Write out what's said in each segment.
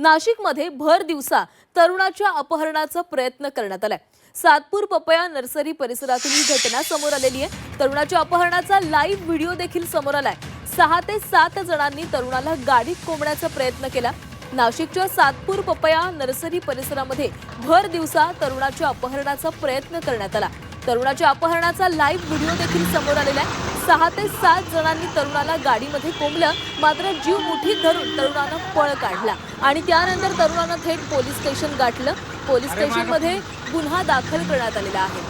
नाशिकमध्ये भर दिवसा तरुणाच्या अपहरणाचा प्रयत्न करण्यात आलाय. सातपूर पपया नर्सरी परिसरातील ही घटना समोर आलेली आहे. तरुणाच्या अपहरणाचा लाईव्ह व्हिडिओ देखील समोर आलाय. सहा ते सात जणांनी तरुणाला गाडीत कोंबण्याचा प्रयत्न केला. नाशिकच्या सातपूर पपया नर्सरी परिसरामध्ये भर दिवसा तरुणाच्या अपहरणाचा प्रयत्न करण्यात आला. तरुणाच्या अपहरणाचा लाईव्ह व्हिडिओ देखील समोर आलेला आहे. सहा ते सात जणांनी तरुणाला गाडीमध्ये कोंबलं मात्र जीव मुठीत धरून तरुणानं पळ काढला. आणि त्यानंतर तरुणानं थेट पोलीस स्टेशन गाठलं. पोलीस स्टेशनमध्ये गुन्हा दाखल करण्यात आलेला आहे.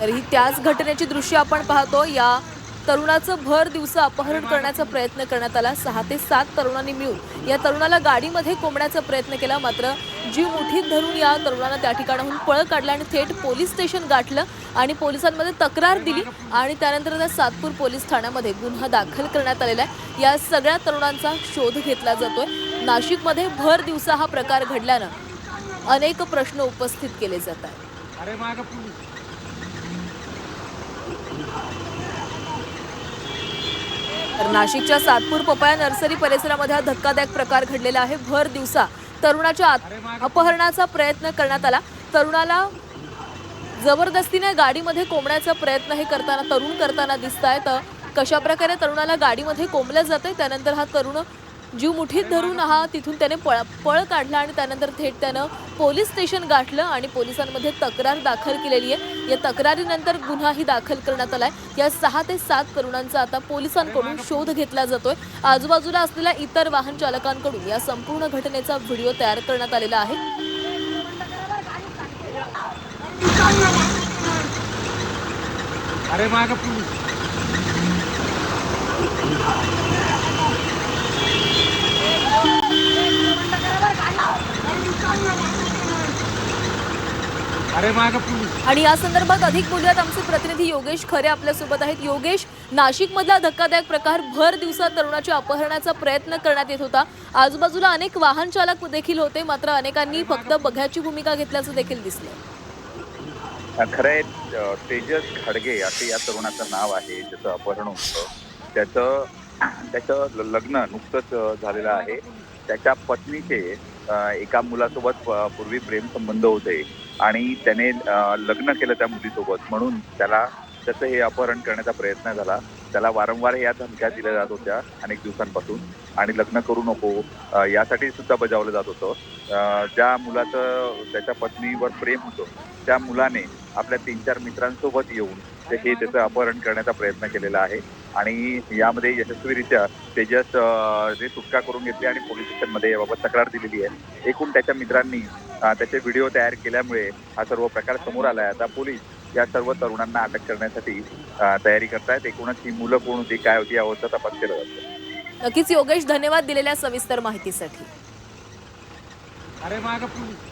तर त्याच घटनेची दृश्य आपण पाहतो. या तरुणाचं भर दिवसा अपहरण करण्याचा प्रयत्न करण्यात आला. सहा ते सात तरुणांनी मिळून या तरुणाला गाडीमध्ये कोंबण्याचा प्रयत्न केला. मात्र जीव मुठीत धरून या तरुणानं त्या ठिकाणाहून पळ काढला आणि थेट पोलीस स्टेशन गाठलं आणि पोलिसांमध्ये तक्रार दिली आणि त्यानंतर त्या सातपूर पोलीस ठाण्यामध्ये गुन्हा दाखल करण्यात आलेला आहे. या सगळ्या तरुणांचा शोध घेतला जातोय. नाशिकमध्ये भर दिवसा हा प्रकार घडल्यानं अनेक प्रश्न उपस्थित केले जात आहेत. अरे माग तर नाशिकच्या सातपूर पपया नर्सरी परिसरामध्ये हा धक्कादायक प्रकार घडलेला आहे. भर दिवसा तरुणाच्या अपहरणाचा प्रयत्न करण्यात आला. तरुणाला जबरदस्तीने गाडीमध्ये कोंबण्याचा प्रयत्न हे करताना तरुण करताना दिसत आहे तर कशा प्रकारे तरुणाला गाडीमध्ये कोंबलं जाते त्यानंतर हा तरुण जीव मुठीत धरून हा तिथून त्याने पळ पळ काढला आणि त्यानंतर थेट त्यानं पोलीस स्टेशन गाठलं आणि पोलिसांमध्ये तक्रार दाखल केलेली आहे. या तक्रारीनंतर गुन्हाही दाखल करण्यात आलाय. या सहा ते सात तरुणांचा आता पोलिसांकडून शोध घेतला जातोय. आजूबाजूला असलेल्या इतर वाहन चालकांकडून या संपूर्ण घटनेचा व्हिडिओ तयार करण्यात आलेला आहे. अरे माग पोलीस अरे माग पोलीस आणि या संदर्भात अधिक बोलूयात. आमचे प्रतिनिधी योगेश खरे आपल्यासोबत आहेत. योगेश नाशिकमधला धक्कादायक प्रकार भर दिवसा तरुणाच्या अपहरणाचा प्रयत्न करण्यात येत होता. आजूबाजूला अनेक वाहन चालक देखील होते मात्र अनेकांनी फक्त बघ्याची भूमिका घेतल्याचं देखील दिसलं खरं आहे अ, तेजस खडगे असं या तरुणाचं नाव आहे ज्याचं अपहरण होतं. त्याचं त्याचं ल- लग्न नुकतंच झालेलं आहे. त्याच्या पत्नीचे एका मुलासोबत प- पूर्वी प्रेमसंबंध होते आणि त्याने लग्न केलं त्या मुलीसोबत. म्हणून त्याला त्याचं हे अपहरण करण्याचा प्रयत्न झाला. त्याला वारंवार या धमक्या दिल्या जात होत्या अनेक दिवसांपासून. आणि लग्न करू नको यासाठी सुद्धा बजावलं जात होतं. ज्या मुलाचं त्याच्या पत्नीवर प्रेम होतं त्या मुलाने आपल्या तीन चार मित्रांसोबत येऊन ते हे त्याचं अपहरण करण्याचा प्रयत्न केलेला आहे. आणि यामध्ये यशस्वीरित्या तेजस जे सुटका करून घेतली आणि पोलीस स्टेशनमध्ये याबाबत तक्रार दिलेली आहे. एकूण त्याच्या मित्रांनी त्याचे व्हिडिओ तयार केल्यामुळे हा सर्व प्रकार समोर आला आहे आता पोलीस या सर्व तरुणांना अटक करण्यासाठी तयारी करतायत. एकूणच ही मुलं कोण होती काय होती यावरचा तपास केला जातो. नक्कीच योगेश धन्यवाद दिलेल्या सविस्तर माहितीसाठी. अरे माग पोलीस